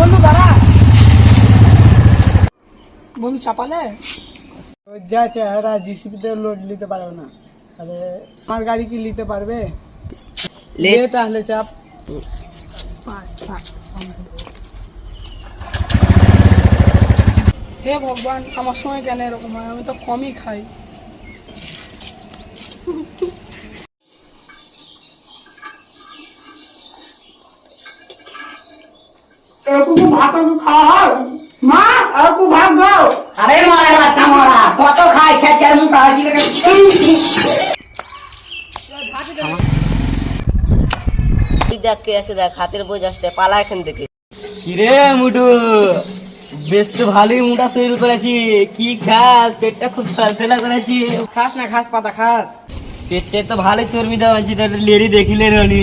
বন্ধু দাঁড়া। বন্ধু চাপালে? ওর যা চেহারা জিসিপিতে লোড নিতে পারবে না। তাহলে আমার গাড়ি কি নিতে পারবে? লে তাহলে চাপ। হে ভগবান আমার সময় কেন এরকম হয়? আমি তো কমই খাই। একটু ভাত খাওয়া হয়? মা একটু ভাত দাও। আরে মারা বাচ্চা মারা কত খায় খেচার মুখ আর কি দেখ কে আসে দেখ হাতের বোঝ আসছে পালা এখান থেকে। কিরে মুটু বেশ তো ভালোই মোটা শরীর করেছি। কি খাস? পেটটা খুব ফেলা করেছি। খাস না ঘাস পাতা খাস। পেটে তো ভালোই চর্বি দেওয়া লেরি দেখিলে রনি